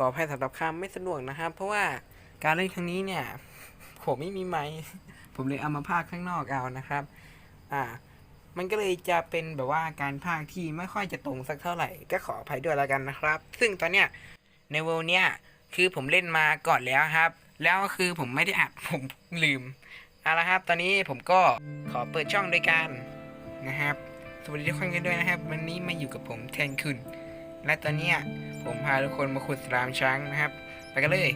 ขออภัยสำหรับคำไม่สะดวกนะครับ เพราะว่าการเล่นครั้งนี้เนี่ย ผมไม่มีไม้ผมเลยเอามาพากข้างนอกเอานะครับ อ่า มันก็เลยจะเป็นแบบว่าการพากที่ไม่ค่อยจะตรงสักเท่าไหร่ ก็ขออภัยด้วยแล้วกันนะครับ ซึ่งตอนเนี้ยในเวลเนี้ยคือผมเล่นมาก่อนแล้วครับ แล้วคือผมไม่ได้อัดผมลืมเอาละครับ ตอนนี้ผมก็ขอเปิดช่องด้วยกันนะครับ สวัสดีทุกคนกันด้วยนะครับ วันนี้มาอยู่กับผมแทนคุณ และตอนนี้ผมพาทุกคนมาขุดสลามช้างนะครับ ไปกันเลย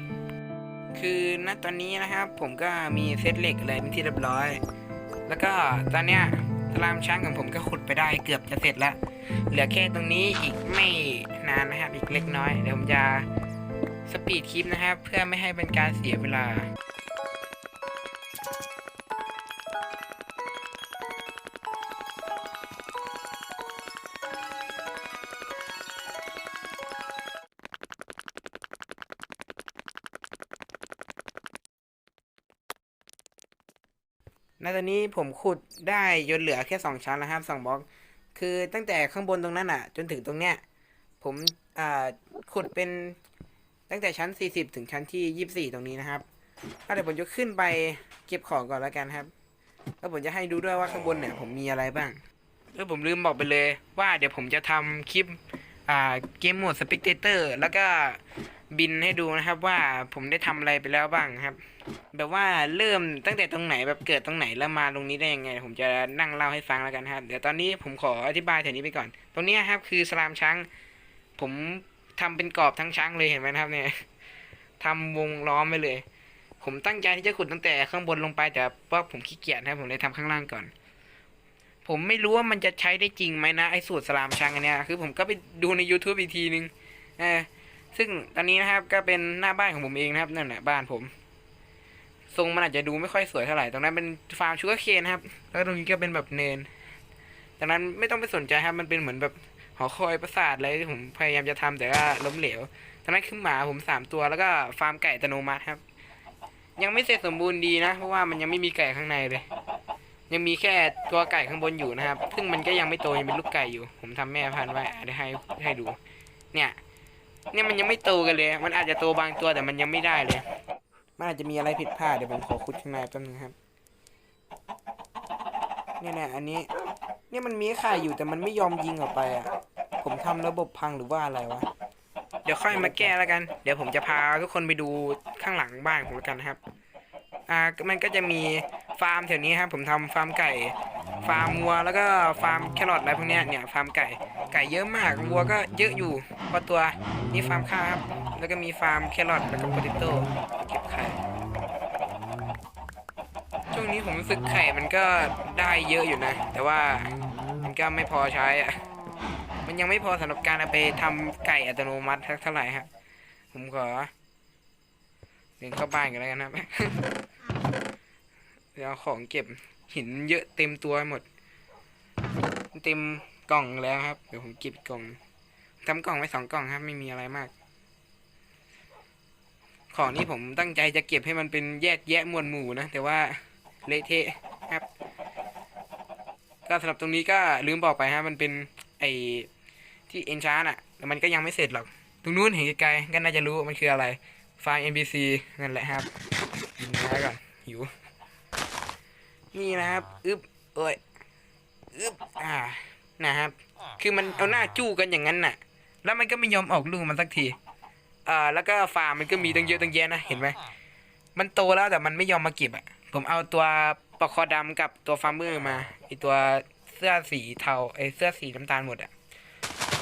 คือณตอนนี้นะครับ ผมก็มีเซตเหล็กอะไรเป็นที่เรียบร้อย แล้วก็ตอนเนี้ยสลามช้างของผมก็ขุดไปได้เกือบจะเสร็จแล้ว เหลือแค่ตรงนี้อีกไม่นานนะครับ อีกเล็กน้อย เดี๋ยวผมจะสปีดคลิปนะครับ เพื่อไม่ให้เป็นการเสียเวลา อนนี้ผมขุดได้จนเหลือแค่สองชั้นแล้วครับสองบล็อก คือตั้งแต่ข้างบนตรงนั้นอะ จนถึงตรงเนี้ย ผมอ่าขุดเป็นตั้งแต่ชั้น40ถึงชั้นที่24ตรงนี้นะครับเดี๋ยวผมจะขึ้นไปเก็บของก่อนแล้วกันครับ แล้วผมจะให้ดูด้วยว่าข้างบนเนี่ยผมมีอะไรบ้างแล้วผมลืมบอกไปเลยว่าเดี๋ยวผมจะทำคลิปอ่าเกมโหมดสปิกเตอร์แล้วก็ บินให้ดูนะครับว่าผมได้ทำอะไรไปแล้วบ้างครับ แบบว่าเริ่มตั้งแต่ตรงไหนแบบเกิดตรงไหนแล้วมาตรงนี้ได้ยังไง ผมจะนั่งเล่าให้ฟังแล้วกันครับเดี๋ยวตอนนี้ผมขออธิบายแถวนี้ไปก่อน ตรงนี้ครับคือสลามช้าง ผมทำเป็นกรอบทั้งช้างเลยเห็นไหมครับเนี่ยทำวงล้อมไปเลย ผมตั้งใจที่จะขุดตั้งแต่ข้างบนลงไปแต่ว่าผมขี้เกียจนะครับผมเลยทำข้างล่างก่อน ผมไม่รู้ว่ามันจะใช้ได้จริงไหมนะไอ้สูตรสลามช้างอันเนี้ยคือ ผมก็ไปดูใน YouTube อีกทีนึงเออ ซึ่งตอนนี้นะครับก็เป็นหน้าบ้านของผมเองนะครับนั่นแหละบ้านผม ทรงมันอาจจะดูไม่ค่อยสวยเท่าไหร่ตรงนั้นเป็นฟาร์มชูเการ์เคนครับ แล้วตรงนี้ก็เป็นแบบเนินดังนั้นไม่ต้องไปสนใจครับ มันเป็นเหมือนแบบหอคอยปราสาทอะไรที่ผมพยายามจะทำแต่ว่าล้มเหลวตอนนั้นคือหมาผมสามตัวแล้วก็ฟาร์มไก่อัตโนมัติครับ ยังไม่เสร็จสมบูรณ์ดีนะ เพราะว่ามันยังไม่มีไก่ข้างในเลย ยังมีแค่ตัวไก่ข้างบนอยู่นะครับ ซึ่งมันก็ยังไม่โตยังเป็นลูกไก่อยู่ ผมทำแม่พันธุ์ไว้เดี๋ยวให้ให้ดู เนี่ย เนี่ยมันยังไม่โตกันเลย มันอาจจะโตบางตัวแต่มันยังไม่ได้เลย มันอาจจะมีอะไรผิดพลาดเดี๋ยวผมขอคุดข้างในแป๊บนึงครับเนี่ยนะอันนี้ เนี่ยมันมีไข่อยู่แต่มันไม่ยอมยิงออกไปอะ ผมทำระบบพังหรือว่าอะไรวะ เดี๋ยวค่อยมาแก้แล้วกัน เดี๋ยวผมจะพาทุกคนไปดูข้างหลังบ้านผมแล้วกันนะครับ อ่ามันก็จะมีฟาร์มแถวนี้ครับผมทำฟาร์มไก่ ฟาร์มวัวแล้วก็ฟาร์มแครอทอะไรพวกเนี้ยเนี่ยฟาร์มไก่ไก่เยอะมากวัวก็เยอะอยู่พอตัวนี่ฟาร์มข้าวครับแล้วก็มีฟาร์มแครอทแล้วก็โพเตโต้เก็บไข่ช่วงนี้ผมรู้สึกไข่มันก็ได้เยอะอยู่นะ แต่ว่ามันก็ไม่พอใช้อะมันยังไม่พอสำหรับการเอาไปทำไก่อัตโนมัติเท่าไหร่ครับผมขอเดินเข้าบ้านกันแล้วกันนะครับ เดี๋ยวของเก็บหินเยอะเต็มตัวหมด เต็มกล่องแล้วครับ เดี๋ยวผมเก็บกล่องทำกล่องไว้สองกล่องครับ ไม่มีอะไรมาก ของนี้ผมตั้งใจจะเก็บให้มันเป็นแยกแยะมวดหมู่นะ แต่ว่าเละเทะครับ ก็สำหรับตรงนี้ก็ลืมบอกไปฮะมันเป็นไอที่เอนชาร์น่ะแต่มันก็ยังไม่เสร็จหรอก ตรงนู้นเห็นไกลๆก็น่าจะรู้มันคืออะไร ไฟล์ NPC นั่นแหละครับกินเนื้อก่อนหิว นี่นะครับอึบเอ้ยอึบอ่านะครับ คือมันเอาหน้าจู้กันอย่างนั้นน่ะ แล้วมันก็ไม่ยอมออกลูกมันสักทีอ่าแล้วก็ฟาร์มมันก็มีตั้งเยอะตั้งแยะนะเห็นไหมมันโตแล้วแต่มันไม่ยอมมาเก็บอะผมเอาตัวปลอกคอดำกับตัวฟาร์มเมอร์มาไอตัวเสื้อสีเทาไอเสื้อสีน้ำตาลหมดอะ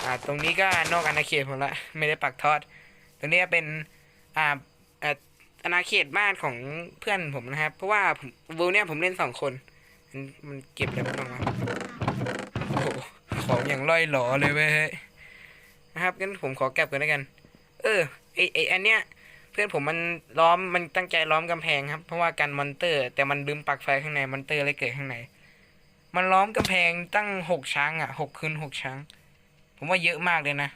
อ่าตรงนี้ก็นอกอาณาเขตผมละไม่ได้ปักทอด ตรงนี้เป็นอ่าเอาณาเขตบ้านของเพื่อนผมนะครับ เพราะว่าผมวลเนี่ยผมเล่นสองคน มันมันเก็บอะไรบ้างวะโอ้โหของอย่างร่อยหลอเลยเว้ยนะครับงั้นผมขอเก็บกันแล้วกัน เออไอไออันเนี้ย เพื่อนผมมันล้อมมันตั้งใจล้อมกำแพงครับ เพราะว่ากันมอนเตอร์ แต่มันลืมปักไฟข้างในมอนเตอร์เลยเกิดข้างในมันล้อมกำแพงตั้งหกช้างอะหกคืนหกช้าง ผมว่าเยอะมากเลยนะ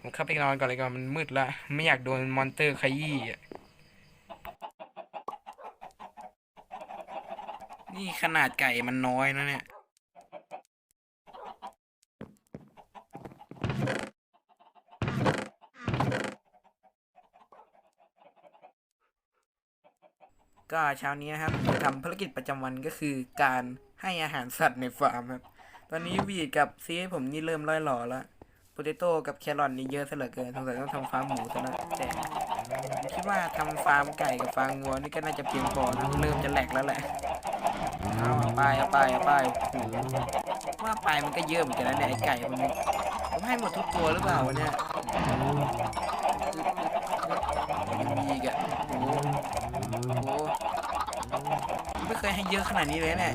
ผมเข้าไปนอนก่อนเลยก่อนมันมืดละไม่อยากโดนมอนเตอร์ขยี้อะ นี่ขนาดไก่มันน้อยนะเนี่ย ก็เช้านี้นะครับทำภารกิจประจำวันก็คือการให้อาหารสัตว์ในฟาร์มครับ ตอนนี้วีดกับซีให้ผมนี่เริ่มร่อยหล่อแล้วโปเตโต้กับแครอทนี่เยอะเสลือเกินสงสัยต้องทำฟาร์มหมูซะนะแต่คิดว่าทำฟาร์มไก่กับฟาร์มวัวนี่ก็น่าจะเพียงพอแล้วเริ่มจะแหลกแล้วแหละ เอาเอาไปเอาไปเอาไปโอ้โหว่าไปมันก็เยอะเหมือนกันนะเนี่ยไอไก่มันนี่ผมให้หมดทุกตัวหรือเปล่าวะเนี่ยยังมีอีกอะโอ้โหโอ้โหไม่เคยให้เยอะขนาดนี้เลยเนี่ย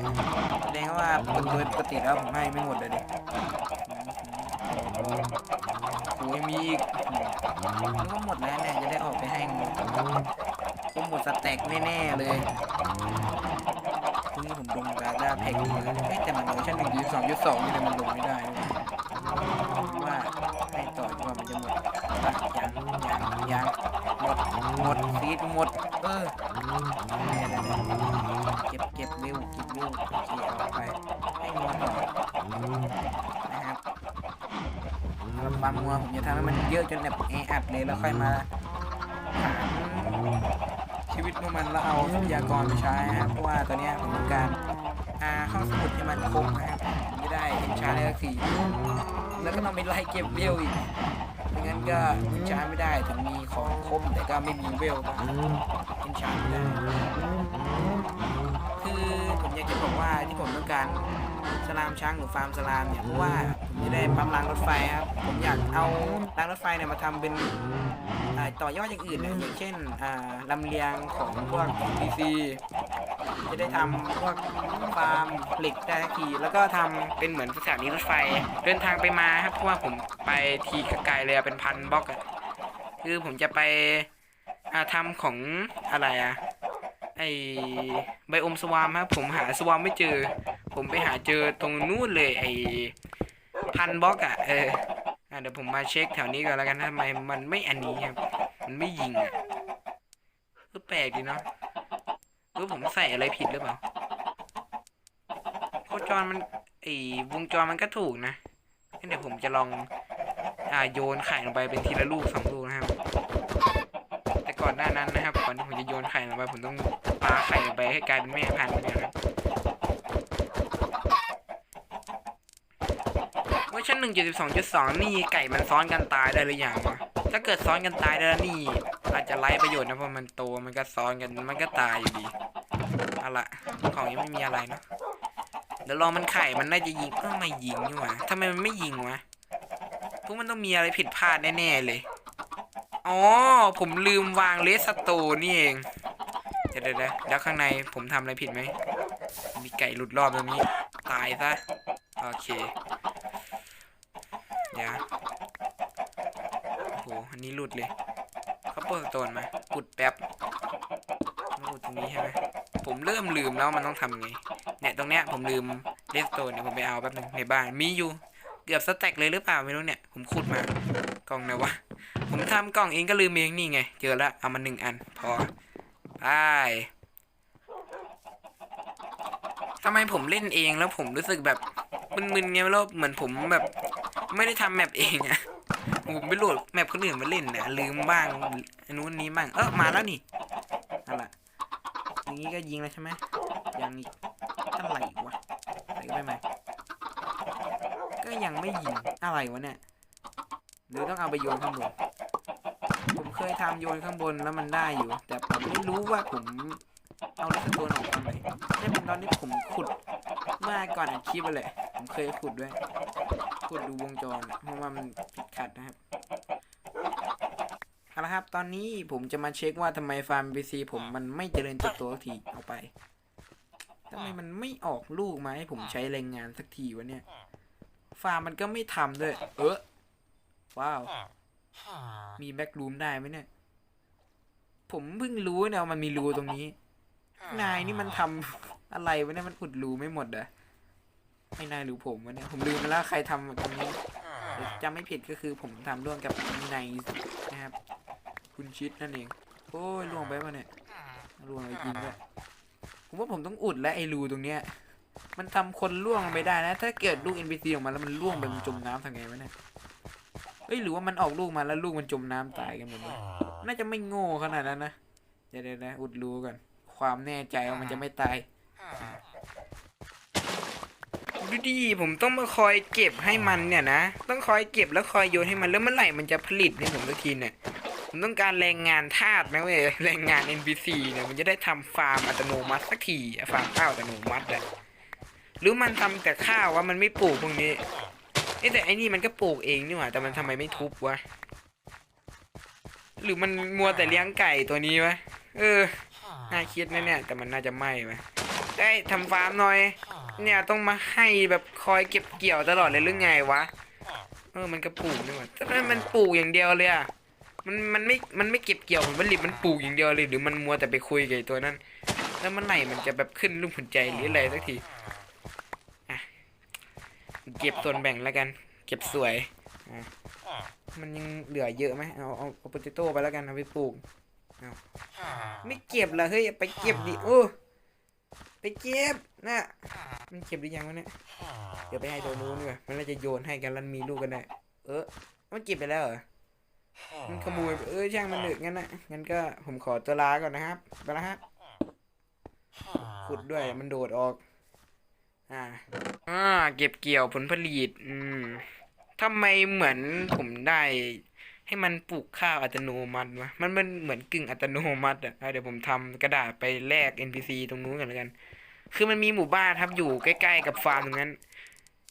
แสดงว่าโดยปกติแล้วผมให้ไม่หมดเลยดิโอ้ยมีอีกนึกว่าหมดแล้วเนี่ยจะได้ออกไปให้หมดคงหมดสแต็กแน่ๆเลยพรุ่ งนี้ผมลงกาด้าแพ็กเลยเฮ้ยแต่มันเวอร์ชันหนึ่งจุดสองจุดสองนี่เลยมันลงไม่ได้ว่าให้ต่อจนกว่ามันจะหมดยังยังยังหมดหมดซีดหมด เออเก็บเก็บเร็วเก็บเร็วเคเอาไปให้งัวต่อนะครับสำหรับฟาร์มงัวผมจะทำให้มันเยอะจนแบบแออัดเลยแล้วค่อยมาหา ชีวิตของมันแล้วเอาทรัพยากรไปใช้นะครับเพราะว่าตอนเนี้ยผมต้องการอ่าห้องสมุดให้มันครบนะครับผมจะได้เห็นชาได้สักทีแล้วก็ต้องไปไล่เก็บเร็วอีกไม่งั้นก็อินชาร์ไม่ได้ถึงมีของครบแต่ก็ไม่มีเวลก็อินชาร์ไม่ได้คือผมอยากจะบอกว่าที่ผมต้องการสลามช้างหรือฟาร์มสลามเนี่ยเพราะว่าผมจะได้ปั๊มรางรถไฟครับผมอยากเอารางรถไฟเนี่ยมาทำเป็น ต่อยอดอย่างอื่นเนี่ยอย่างเช่นอ่าลำเลียงของพวก PC จะได้ทำพวกฟาร์มเหล็กได้สักทีแล้วก็ทำเป็นเหมือนสถานีรถไฟ เดินทางไปมาครับเพราะว่าผมไปทีไกลๆเลยอะเป็นพันบล็อกอะคือผมจะไปอ่าทำของอะไรอะไอไบโอมสวามครับผมหาสวามไม่เจอ ผมไปหาเจอตรงนู้นเลยไอพันบล็อกอะเอออะเดี๋ยวผมมาเช็คแถวนี้ก่อนแล้วกันนะทำไมมันไม่อันนี้ครับ มันไม่ยิงอะก็แปลกดีเนาะหรือผมใส่อะไรผิดหรือเปล่าโคจรมันไอ้วงจรมันก็ถูกนะงั้นเดี๋ยวผมจะลองอ่าโยนไข่ลงไปเป็นทีละลูกสองลูกนะครับ แต่ก่อนหน้านั้นนะครับ ก่อนที่ผมจะโยนไข่ลงไปผมต้องปาไข่ลงไปให้กลายเป็นแม่พันธุ์นะครับเวอร์ชันหนึ่งจุดสิบสองจุดสองนี่ไก่มันซ้อนกันตายได้หรือยังวะ ถ้าเกิดซ้อนกันตายได้แล้วนี่ อาจจะไร้ประโยชน์นะเพราะมันโตมันก็ซ้อนกันมันก็ตายอยู่ดีเอาละของยังไม่มีอะไรเนาะเดี๋ยวรอมันไข่มันน่าจะยิงเออไม่ยิงนี่หว่าทำไมมันไม่ยิงวะพวกมันต้องมีอะไรผิดพลาดแน่ๆเลยอ๋อผมลืมวางเลสโตนี่เองเดี๋ยวเดี๋ยวเดี๋ยวแล้วข้างในผมทำอะไรผิดไหมมีไก่หลุดรอบตรงนี้ ตายซะโอเคเดี๋ยว โอ้โห อั นี้หลุดเลยเขาเปิดโตนมากุดแป๊บมาอุดตรงนี้ใช่ไหมผมเริ่มลืมแล้วมันต้องทำไง เนี่ยตรงเนี้ยผมลืมเลสโตนเนี่ยผมไปเอาแป๊บนึงในบ้านมีอยู่เกือบสแต็กเลยหรือเปล่าไม่รู้เนี่ย ผมขุดมากล่องไหนวะ ผมทำกล่องเองก็ลืมเองนี่ไง เจอแล้วเอามาหนึ่งอัน พอไปทำไมผมเล่นเองแล้วผมรู้สึกแบบมึนๆไงไม่รู้เหมือนผมแบบ ไม่ได้ทำแมปเองอะ ผมไปโหลดแมปคนอื่นมาเล่นนะลืมบ้างอันนู้นนี้บ้างเออมาแล้วนี่อาล่ะอย่างนี้ก็ยิงแล้วใช่ไหมยังอีกอะไรวะใส่ไปไหมก็ยังไม่ยิงอะไรวะเนี่ยหรือต้องเอาไปโยนข้างบนผมเคยทำโยนข้างบนแล้วมันได้อยู่ แต่ผมไม่รู้ว่าผมเอาเลสโตนออกตอนไหนนี่เป็นตอนที่ผมขุดเมื่อก่อนอัดคลิปไปเลยผมเคยขุดด้วย กดดูวงจร เพราะว่ามันผิดขัดนะครับเอาละครับ ตอนนี้ผมจะมาเช็คว่าทำไมฟาร์ม PC ผมมันไม่เจริญเติบโตสักทีเอาไปทำไมมันไม่ออกลูกมาให้ผมใช้แรงงานสักทีวะเนี่ย ฟาร์มมันก็ไม่ทำด้วย เออว้าว มีแบ็กรูมได้ไหมเนี่ย ผมเพิ่งรู้เนี่ยว่ามันมีรูตรงนี้ นายนี่มันทำอะไรวะเนี่ยมันอุดรูไม่หมดเหรอ ไม่นายหรือผมวะเนี่ยผมลืมไปแล้วใครทำตรงนี้จำไม่ผิดก็คือผมทำร่วมกับนายนะครับ คุณชิดนั่นเอง โอ้ยล่วงไปวะเนี่ยล่วงไปจริงด้วยผมว่าผมต้องอุดและไอรูตรงเนี้ย มันทำคนล่วงไปได้นะ ถ้าเกิดลูก NPC ออกมาแล้วมันล่วงไปมันจมน้ำทำไงวะเนี่ยเอ้ยหรือว่ามันออกลูกมาแล้วลูกมันจมน้ำตายกันหมดเลยน่าจะไม่โง่ขนาดนั้นนะเดี๋ยวเดี๋ยวเดี๋ยวอุดรูก่อนความแน่ใจว่ามันจะไม่ตาย ดูดิผมต้องมาคอยเก็บให้มันเนี่ยนะ ต้องคอยเก็บแล้วคอยโยนให้มันแล้วเมื่อไหร่มันจะผลิตให้ผมสักทีเนี่ยผมต้องการแรงงานทาสนะเว้ยแรงงาน NPC เนี่ยมันจะได้ทำฟาร์มอัตโนมัติสักทีฟาร์มข้าวอัตโนมัติอะหรือมันทำแต่ข้าวว่ามันไม่ปลูกพวกนี้เอ๊ะแต่ไอ้นี่มันก็ปลูกเองนี่หว่าแต่มันทำไมไม่ทุบวะหรือมันมัวแต่เลี้ยงไก่ตัวนี้วะเออน่าคิดนะเนี่ยแต่มันน่าจะไม่วะ ได้ยทำฟาร์มหน่อย เนี่ยต้องมาให้แบบคอยเก็บเกี่ยวตลอดเลยหรือไงวะ เออมันก็ปลูกนี่หว่าแต่มันปลูกอย่างเดียวเลยอะมันมันไม่ มันไม่เก็บเกี่ยวผลผลิตมันปลูกอย่างเดียวเลย หรือมันมัวแต่ไปคุยกับไอ้ตัวนั้น แล้วมันไหนมันจะแบบขึ้นรูปหัวใจหรืออะไรสักทีอะเก็บส่วนแบ่งแล้วกัน เก็บสวยอะมันยังเหลือเยอะไหมเอาเอาเอาโปเตโต้ไปแล้วกันเอาไปปลูกเอาไม่เก็บละเฮ้ยไปเก็บดิโอ้ ไปเก็บนะมันเก็บหรือยังวะเนี่ยเดี๋ยวไปให้ตัวนู้นดีกว่ามันน่าจะโยนให้กันแล้วมีลูกกันได้เออมันเก็บไปแล้วเหรอมันขโมยไปเออช่างมันเถอะงั้นนะงั้นก็ผมขอตัวลาก่อนนะครับไปแล้วฮะขุดด้วยมันโดดออก อ่า อ่า เก็บเกี่ยวผลผลิต อืมทำไมเหมือนผมได้ ให้มันปลูกข้าวอัตโนมัติวะมันมันเหมือนกึ่งอัตโนมัติอะเดี๋ยวผมทำกระดาษไปแลก NPC ตรงนู้นกันแล้วกัน คือมันมีหมู่บ้านครับอยู่ใกล้ๆกับฟาร์มตรงนั้น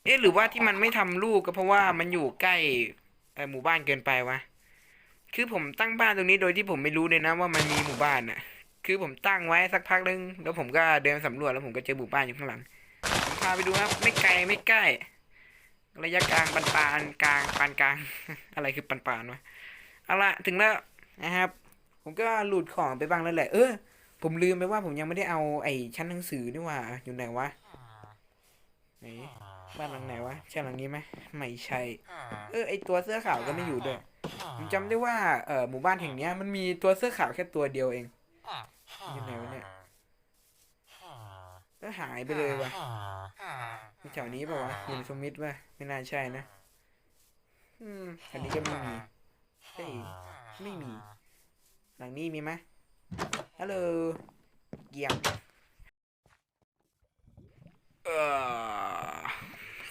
เอ๊ะหรือว่าที่มันไม่ทำลูกก็เพราะว่ามันอยู่ใกล้เอ่อหมู่บ้านเกินไปวะ คือผมตั้งบ้านตรงนี้โดยที่ผมไม่รู้เลยนะว่ามันมีหมู่บ้านน่ะ คือผมตั้งไว้สักพักนึงแล้วผมก็เดินสำรวจแล้วผมก็เจอหมู่บ้านอยู่ข้างหลังผมพาไปดูครับไม่ไกลไม่ใกล้ ระยะกลางปานปานกลางปานกลาง อะไรคือปานปานวะ เอาละถึงแล้วนะครับ ผมก็หลุดของไปบ้างแล้วแหละ เออ ผมลืมไปว่าผมยังไม่ได้เอาไอ้ชั้นหนังสือนี่ว่าอยู่ไหนวะไหนบ้านหลังไหนวะใช่หลังนี้ไหมไม่ใช่ เออไอตัวเสื้อขาวก็ไม่อยู่ด้วยผมจำได้ว่าเออหมู่บ้านแห่งเนี้ยมันมีตัวเสื้อขาวแค่ตัวเดียวเองอยู่ไหนวะเนี่ยแล้วหายไปเลยวะมีแถวนี้ป่าวะยู่ในสมิธป่ะไม่น่าใช่นะ อืมอันนี้ก็ไม่มี เฮ้ยไม่มี หลังนี้มีไหมฮัลโหลเยี่ยมเออ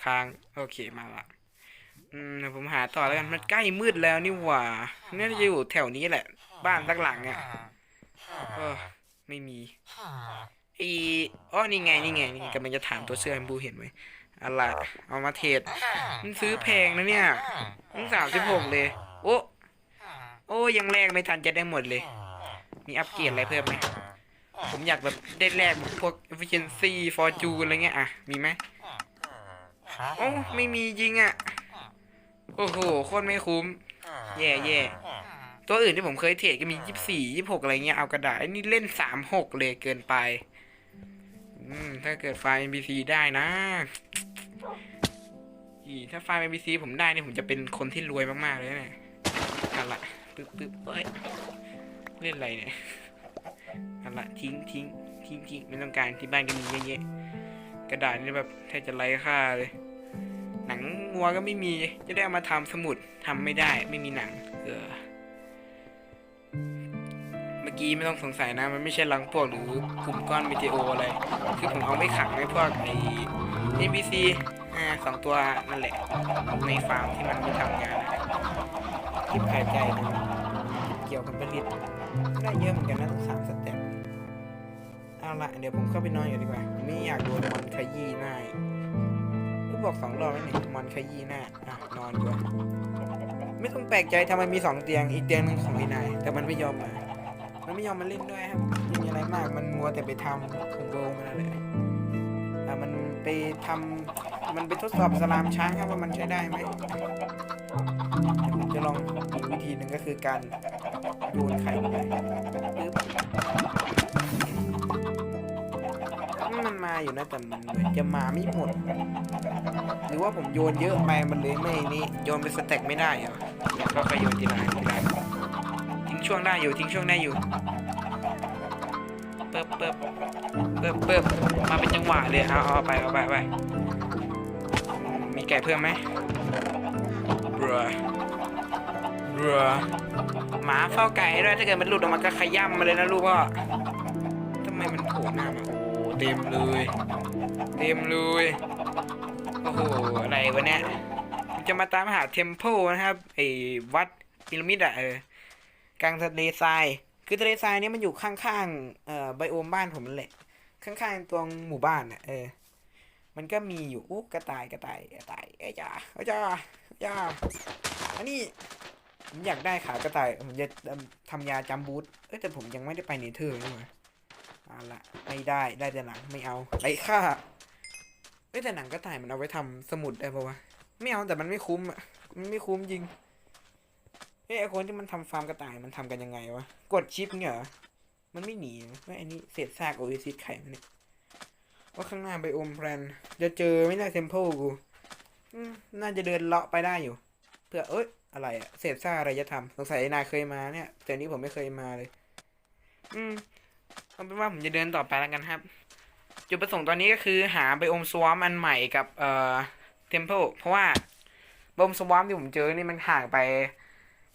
ค้างโอเคมาละอืมเดี๋ยวผมหาต่อแล้วกันมันใกล้มืดแล้วนี่หว่าน่าจะอยู่แถวนี้แหละ บ้านสักหลังเนี่ยเออไม่มีอีอ้อนี่ไงนี่ไงนี่กำลังจะถามตัวเสื้อให้บูเห็นไหมอะไรเอามาเทรดมันซื้อแพงนะเนี่ยตั้งสามสิบหกเลย โอ้ โอ้ยังแลกไม่ทันจะได้หมดเลย มีอัปเกรดอะไรเพิ่มไหมผมอยากแบบได้แลกพวก efficiency fortune อะไรเงี้ยอะ มีไหมโอ้ไม่มีจริงอะ โอ้โหโคตรไม่คุ้ม แย่แย่ตัวอื่นที่ผมเคยเทรดก็มียี่สี่ยี่หกอะไรเงี้ยเอากระดาษไอ้นี่เล่นสามหกเลยเกินไป อืม ถ้าเกิดไฟล์ NPC ได้นะอีถ้าไฟล์ NPC ผมได้เนี่ยผมจะเป็นคนที่รวยมาก ๆ เลยเนี่ยเอาละ ปึ๊บปึ๊บเอ้ยเล่นอะไรเนี่ยเอาละทิ้งทิ้งทิ้งทิ้งไม่ต้องการที่บ้านก็มีเยอะแยะกระดาษนี่แบบแทบจะไร้ค่าเลย หนังงัวก็ไม่มีจะได้เอามาทำสมุดทำไม่ได้ไม่มีหนัง เออ เมื่อกี้ไม่ต้องสงสัยนะ มันไม่ใช่รังพวกหรือกลุ่มก้อนมิเทโออะไรคือผมเอาไม่ขังไว้พวกไอ้ NPC อ่าสองตัวนั่นแหละในฟาร์มที่มันไม่ทำงานนะคิดภายใจนะ เกี่ยวกับผลิตได้เยอะเหมือนกันนะสามสเต็ปเอาละเดี๋ยวผมเข้าไปนอนอยู่ดีกว่าไม่อยากโดนมันขยี้หน้าอีกรู้บอกสองรอบแล้วนี่มันขยี้หน้าอะนอนดีกว่ไม่ต้องแปลกใจทำไมมีสองเตียงอีกเตียงหนึ่งของไอ้นายแต่มันไม่ยอมมามันไม่ยอมมาเล่นด้วยครับไม่มีอะไรมากมันมัวแต่ไปทำของโบมันนั่นแหละอะมันไปทำมันไปทดสอบสลามช้างครับว่ามันใช้ได้ไหม ลองอีกวิธีหนึ่งก็คือการโยนไข่ไปปึ๊บมันมาอยู่นะแต่มันเหมือนจะมาไม่หมด หรือว่าผมโยนเยอะไปมันเลยไม่นี่โยนเป็นสเต็กไม่ได้เหรอก็ค่อยโยนทีละทีละทิ้งช่วงได้อยู่ทิ้งช่วงได้อยู่เปิบเปิบเปิบเปิบมาเป็นจังหวะเลยเอาเอาไปเอาไปเอาไปมีไก่เพิ่มไหมเรือ เรือหมาเฝ้าไก่ด้วยถ้าเกิดมันหลุดออกมาก็ขย้ำมาเลยนะลูกพ่อทำไมมันโผล่หน้ามาโอ้เต็มเลย เต็มเลยโอ้โหอะไรวะเนี่ยจะมาตามหาเทมเพลนะครับไอ้วัดพีระมิดอะเออกลางทะเลทราย คือทะเลทรายเนี่ยมันอยู่ข้างๆเอ่อไบโอมบ้านผมนั่นแหละข้างๆตรงหมู่บ้านอะเออ มันก็มีอยู่อุ๊กระต่ายกระต่ายกระต่ายเอ้ยจ้าเอ้ยจ้าจ้าอันนี้ ผมอยากได้ขากระต่าย ผมจะทำยาจำบูทเอ้ยแต่ผมยังไม่ได้ไปเนเธอร์นี่หว่าเอาละไม่ได้ได้แต่หนังไม่เอาไรค่าเอ้ยแต่หนังกระต่ายมันเอาไว้ทำสมุดได้ปะวะไม่เอาแต่มันไม่คุ้มอะมันไม่คุ้มจริงเฮ้ยไอคนที่มันทำฟาร์มกระต่ายมันทำกันยังไงวะกดชิปเนี่ยมันไม่หนีว่อันนี้เศษซากโอเอซิสไข่มันเนี่ยว่าข้างหน้าไบโอมแพลนจะเจอไม่ได้เทมเพลกูน่าจะเดินเลาะไปได้อยู่เพื่อเอ้ย อะไรอะเศษซ่าอะไรจะทำสงสัยนายเคยมาเนี่ย แต่นี้ผมไม่เคยมาเลย อืมเอาเป็นว่าผมจะเดินต่อไปแล้วกันครับ จุดประสงค์ตอนนี้ก็คือหาไบโอมสวอมอันใหม่กับเอ่อเทมเพลเพราะว่าไบอมสวอมที่ผมเจอนี่มันห่างไป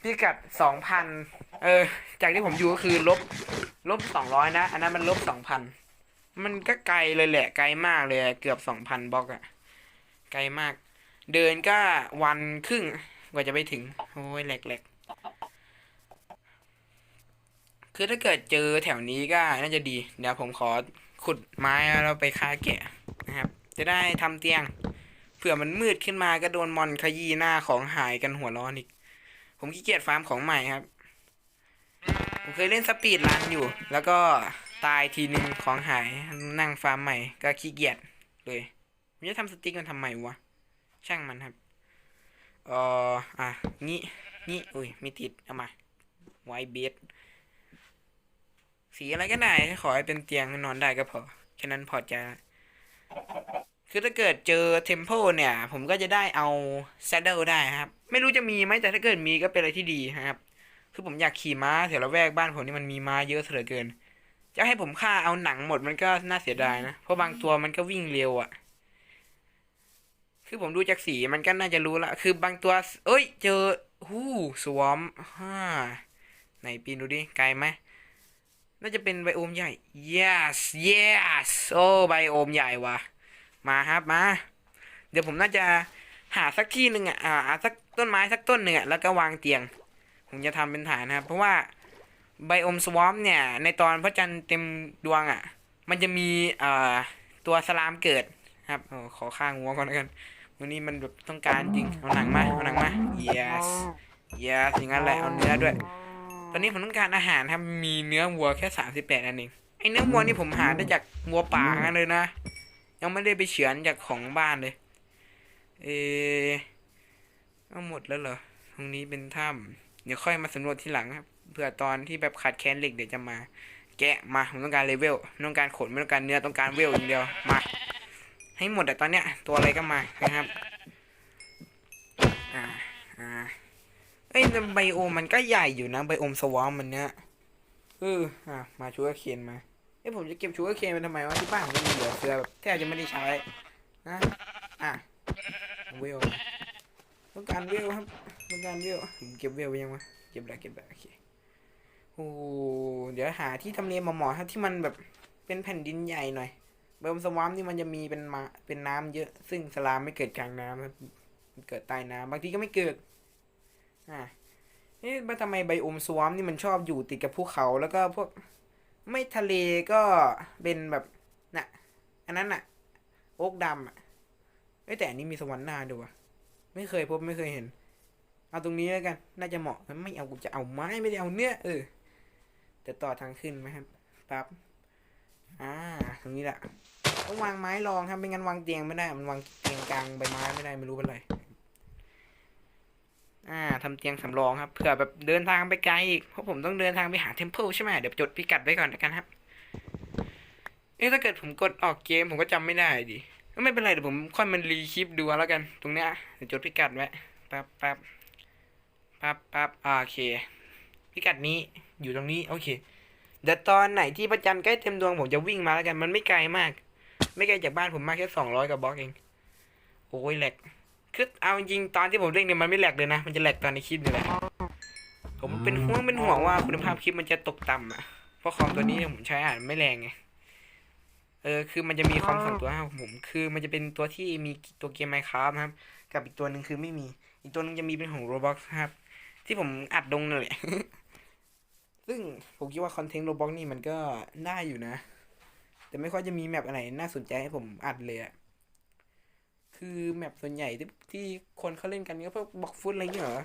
พิกัดสองพันเออ จากที่ผมอยู่ก็คือลบลบสองร้อยนะ อันนั้นมันลบสองพันมันก็ไกลเลยแหละไกลมากเลยเกือบสองพันบล็อกอะไกลมาก เดินก็วันครึ่ง กว่าจะไปถึง โอ้ยแหลกแหลกคือถ้าเกิดเจอแถวนี้ก็น่าจะดี เดี๋ยวผมขอขุดไม้แล้วไปฆ่าแกะนะครับ จะได้ทำเตียง เผื่อมันมืดขึ้นมาก็โดนมอนขยี้หน้าของหายกันหัวร้อนอีก ผมขี้เกียจฟาร์มของใหม่ครับ ผมเคยเล่นสปีดรันอยู่ แล้วก็ตายทีนึงของหายนั่งฟาร์มใหม่ก็ขี้เกียจเลยผมจะทำสติ๊กมันทำไมวะ ช่างมันครับ เอ่ออะงี้งี้อุ้ยไม่ติด เอามาไวเบสสีอะไรก็ได้ขอให้เป็นเตียงนอนได้ก็พอ แค่นั้นพอจะ คือถ้าเกิดเจอเทมเพลเนี่ย ผมก็จะได้เอาแซดเดิลได้ครับ ไม่รู้จะมีไหมแต่ถ้าเกิดมีก็เป็นอะไรที่ดีครับ คือผมอยากขี่ม้าแถวละแวกบ้านผมนี่มันมีม้าเยอะเสือเกิน จะให้ผมฆ่าเอาหนังหมดมันก็น่าเสียดายนะ เพราะบางตัวมันก็วิ่งเร็วอะ่ะ คือผมดูจากสีมันก็น่าจะรู้ละ คือบางตัว เอ้ย เจอ หู้สวอมฮ่าไหนปีนดูดิ ไกลไหมน่าจะเป็นไบโอมใหญ่ yes yes โอ้ไบโอมใหญ่ว่ะมาครับมา เดี๋ยวผมน่าจะหาสักที่หนึ่งอะ อ่า สักต้นไม้สักต้นหนึ่งอะ แล้วก็วางเตียง ผมจะทำเป็นฐานนะครับ เพราะว่าไบโอมสวอมเนี่ย ในตอนพระจันทร์เต็มดวงอะ มันจะมีเอ่อตัวสลามเกิดครับขอข้างหัวก่อนแล้วกัน วันนี้มันแบบต้องการจริง เอาหนังมา เอาหนังมา yes yes อย่างนั้นแหละ เอาเนื้อด้วย ตอนนี้ผมต้องการอาหารครับ มีเนื้อวัวแค่สามสิบแปดอันเอง ไอเนื้อวัวนี่ผมหาได้จากวัวป่ากันเลยนะ ยังไม่ได้ไปเฉือนจากของบ้านเลย เออเอาหมดแล้วเหรอ ตรงนี้เป็นถ้ำเดี๋ยวค่อยมาสำรวจทีหลังครับ เผื่อตอนที่แบบขาดแคลนเหล็กเดี๋ยวจะมา แกะมา ผมต้องการเลเวล ต้องการขน ไม่ต้องการเนื้อ ต้องการเวลอย่างเดียว มา ให้หมดแต่ตอนเนี้ยตัวอะไรก็มานะครับอ่าอ่าเอ้ยไบโอมมันก็ใหญ่อยู่นะไบโอมสวอมมันเนี้ยเอออะมาชูการ์เคนมาเอ้ยผมจะเก็บชูการ์เคนไปทำไมวะที่บ้านผมมีเหลือเฟือแบบแทบจะไม่ได้ใช้นะอะเวลต้องการเวลครับต้องการเวลผมเก็บเวลไปยังวะเก็บแล้วเก็บแล้วโอเคโอ้เดี๋ยวหาที่ทำเลเหมาๆครับที่มันแบบเป็นแผ่นดินใหญ่หน่อย เบิร์มสวามนี่มันจะมีเป็นมาเป็นน้ำเยอะ ซึ่งสลามไม่เกิดกลางน้ำมันเกิดใต้น้ำบางทีก็ไม่เกิด อ่านี่ทำไมไบโอมสวามนี่มันชอบอยู่ติดกับภูเขาแล้วก็พวกไม่ทะเลก็เป็นแบบน่ะ อันนั้นน่ะ โอ๊กดำอะเอ้แต่อันนี้มีสวรรค์นาด้วยวะไม่เคยพบไม่เคยเห็น เอาตรงนี้แล้วกัน น่าจะเหมาะไม่เอากูจะเอาไม้ไม่ได้เอาเนื้อเออจะต่อทางขึ้นไหมครับปั๊บอ่าตรงนี้แหละ ต้องวางไม้รองครับไม่งั้นวางเตียงไม่ได้ มันวางเตียงกลางใบไม้ไม่ได้ไม่รู้เป็นไร อ่าทำเตียงสำรองครับเผื่อแบบเดินทางไปไกลอีกเพราะผมต้องเดินทางไปหาเทมเพิลใช่ไหมเดี๋ยวจดพิกัดไว้ก่อนแล้วกันครับเอ๊ะถ้าเกิดผมกดออกเกมผมก็จำไม่ได้ดิก็ไม่เป็นไรเดี๋ยวผมค่อยมันรีคลิปดูแล้วกัน ตรงเนี้ยเดี๋ยวจดพิกัดไว้แป๊บแป๊บแป๊บแป๊บโอเค พิกัดนี้อยู่ตรงนี้โอเคเดี๋ยวตอนไหนที่พระจันทร์ใกล้เต็มดวงผมจะวิ่งมาแล้วกันมันไม่ไกลมาก ไม่ไกลจากบ้านผมมากแค่สองร้อยกับบล็อกเอง โอ้ยแหลกคือเอาจริงตอนที่ผมเล่นเนี่ยมันไม่แหลกเลยนะ มันจะแหลกตอนในคลิปนี่แหละ ผมเป็นห่วงเป็นห่วงว่าคุณภาพคลิปมันจะตกต่ำอะ เพราะคอมตัวนี้ผมใช้อ่านไม่แรงไง เออคือมันจะมีคอมสองตัวครับผมคือมันจะเป็นตัวที่มีตัวเกม Minecraft นะครับ กับอีกตัวหนึ่งคือไม่มี อีกตัวหนึงจะมีเป็นของ Roblox ครับ ที่ผมอัดลงนั่นแหละซึ่งผมคิดว่าคอนเทนต์ Roblox นี่มันก็ได้อยู่นะ แต่ไม่ค่อยจะมีแมปอะไรน่าสนใจให้ผมอัดเลยอะคือแมปส่วนใหญ่ที่ที่คนเขาเล่นกันก็พวกบล็อกฟุตอะไรอย่างเงี้ยเหรอ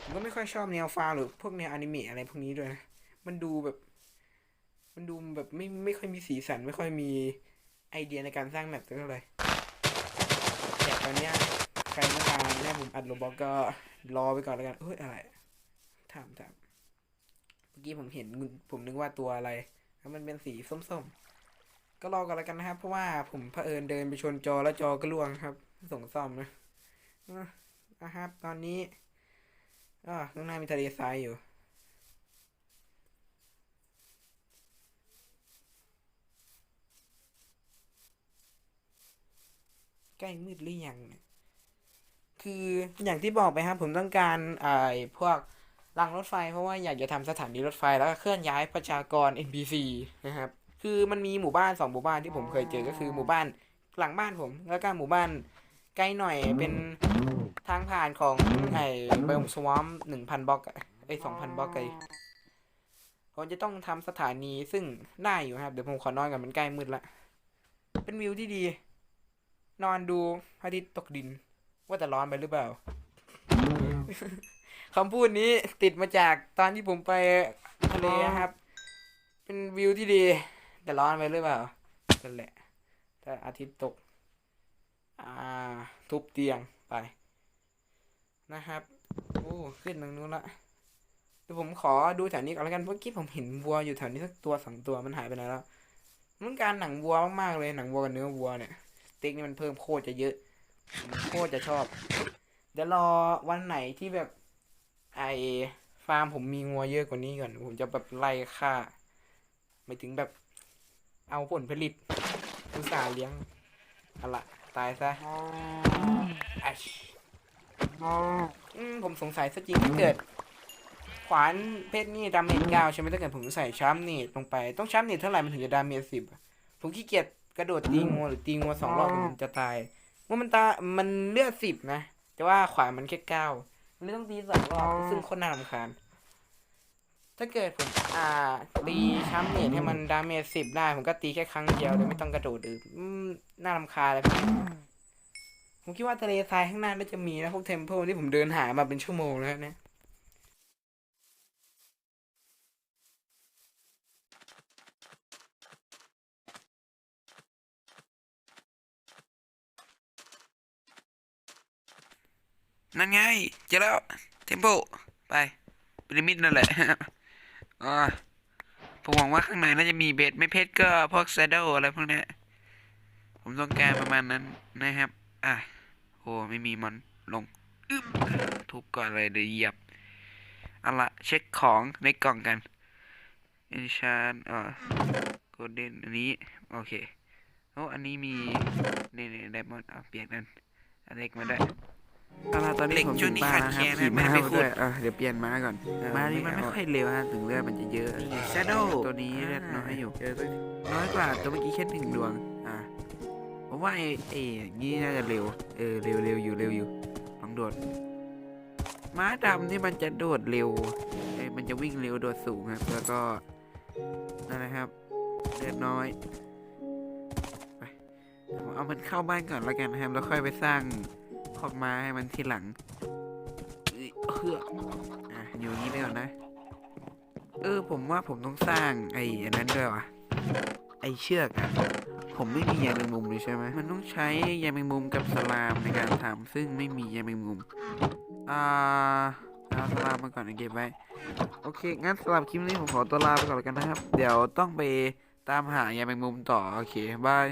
ผมก็ไม่ค่อยชอบแนวฟาหรือพวกแนวอนิเมะอะไรพวกนี้ด้วยนะ มันดูแบบ มันดูแบบไม่ไม่ค่อยมีสีสัน ไม่ค่อยมีไอเดียในการสร้างแมปเท่าไหร่แต่ตอนเนี้ยใครมาตามแม่ผมอัดโรบอกก็รอไปก่อนแล้วกันเฮ้ยอะไร ถามถามเมื่อกี้ผมเห็นผมนึกว่าตัวอะไร แล้วมันเป็นสีส้มๆ ก็รอกันแล้วกันนะครับ เพราะว่าผมเผอิญเดินไปชนจอแล้วจอก็ร่วงครับ ส่งซ่อมนะอะนะครับ ตอนนี้อ่าข้างหน้ามีทะเลทรายอยู่ใกล้มืดหรือยังเนี่ยคืออย่างที่บอกไปครับผมต้องการไอ้พวกรางรถไฟ เพราะว่าอยากจะทำสถานีรถไฟแล้วก็เคลื่อนย้ายประชากร NPC นะครับ คือมันมีหมู่บ้านสองหมู่บ้านที่ผมเคยเจอก็คือหมู่บ้านหลังบ้านผม แล้วก็หมู่บ้านใกล้หน่อยเป็นทางผ่านของไอ้เบิร์มสวอมหนึ่งพันบล็อกไอ้สองพันบล็อกไอ้ผมจะต้องทำสถานีซึ่งได้อยู่ครับ เดี๋ยวผมขอนอนกันมันใกล้มืดละเป็นวิวที่ดี นอนดูพระอาทิตย์ตกดิน ว่าแต่ร้อนไปหรือเปล่าคำพูดนี้ติดมาจากตอนที่ผมไปทะเลครับ เป็นวิวที่ดี แต่ร้อนไปหรือเปล่านั่นแหละถ้าอาทิตย์ตก อ่า ทุบเตียงไป นะครับโอ้ขึ้นตรงนู้นละเดี๋ยวผมขอดูแถวนี้ก่อนแล้วกันเมื่อกี้ผมเห็นวัวอยู่แถวนี้สักตัวสองตัวมันหายไปไหนแล้วมันการหนังวัวมากๆเลยหนังวัวกับเนื้อวัวเนี่ยสเต็กนี่มันเพิ่มโคตรจะเยอะโคตรจะชอบ เดี๋ยวรอวันไหนที่แบบไอฟาร์มผมมีงัวเยอะกว่านี้ก่อน ผมจะแบบไล่ฆ่าไม่ถึงแบบ เอาผลผลิตอุตส่าห์เลี้ยงเอาละตายซะอัชอืมผมสงสัยซะจริงถ้าเกิด ขวานเพชรนี่ดาเมจเก้าใช่ไหมถ้าเกิดผมใส่ช้ำนี่ลงไปต้องช้ำนี่เท่าไหร่มันถึงจะดาเมจสิบอะผมขี้เกียจกระโดดตีงัวหรือตีงัวสองรอบมันจะตายว่ามันตามันเลือดสิบนะ แต่ว่าขวานมันแค่เก้ามันเลยต้องตีสองรอบซึ่งโคนน่ารำคาญ ถ้าเกิดผมอ่าตีช้ำเนตให้มันดาเมจสิบได้ ผมก็ตีแค่ครั้งเดียวโดยไม่ต้องกระโดดอือน่ารำคาญเลยพี่ผมคิดว่าทะเลทรายข้างหน้าน่าจะมีนะพวกเทมเพลที่ผมเดินหามาเป็นชั่วโมงแล้วนี่ยนั่นไงเจอแล้วเทมโ o ไปพีระมิดนั่นแหละ อ่าผมหวังว่าข้างในน่าจะมีเบสไม่เพชรก็พวก s ซด d ดอะไรพวกนี้ผมต้องการประมาณนั้นนะครับ อะโอ้ไม่มีมันลงอึ๊บทุบก่อนเลยเดี๋ยวเหยียบเอาละเช็คของในกล่องกันเอชานอ่าโกลเด้นอันนี้ โอเคโอ้อันนี้มีนี่นี่ไดมอนด์อะเปลี่ยนกันอันเล็กมาได้ เอาล่ะตอนนี้เหล็กผมชุถึดงนี้บ้านขาดแล้วครับแคลนขี่นะไม่ม้าได้มาพูด้ดวยเออเดี๋ยวเปลี่ยนม้าก่อนเออม้านี้มันไม่ไม่เอาค่อยเร็วฮะถึงเลือดมันจะเยอะนี่ Shadow ตัวนี้เลือดน้อยอยู่เจอตัวน้อยกว่าตัวเมื่อกี้แค่หนึ่งดวงอะผมว่าไอ้ไอ้อย่างนี้น่าจะเร็วเออเร็วเร็วอยู่เร็วอยู่ลองโดดม้าดำนี่มันจะโดดเร็วเอ้ยมันจะวิ่งเร็วโดดสูงครับ แล้วก็นั่นแหละครับเลือดน้อยไปเดี๋ยวผมเอามันเข้าบ้านก่อนแล้วกันนะครับแล้วค่อยไปสร้าง คอกมาให้มันทีหลังเฮือกอะอยู่นี้ไปก่อนนะ เออผมว่าผมต้องสร้างไอ้อันนั้นด้วยวะไอ้เชือกอะผมไม่มียาแมงมุมเลยใช่ไหมมันต้องใช้ยาแมงมุมกับสลามในการทำซึ่งไม่มียาแมงมุมอ่าเอาสลามมาก่อนนเก็บไว้โอเค งั้นสำหรับคลิปนี้ผมขอตัวลาไปก่อนแล้วกันนะครับ เดี๋ยวต้องไปตามหายาแมงมุมต่อ โอเค บาย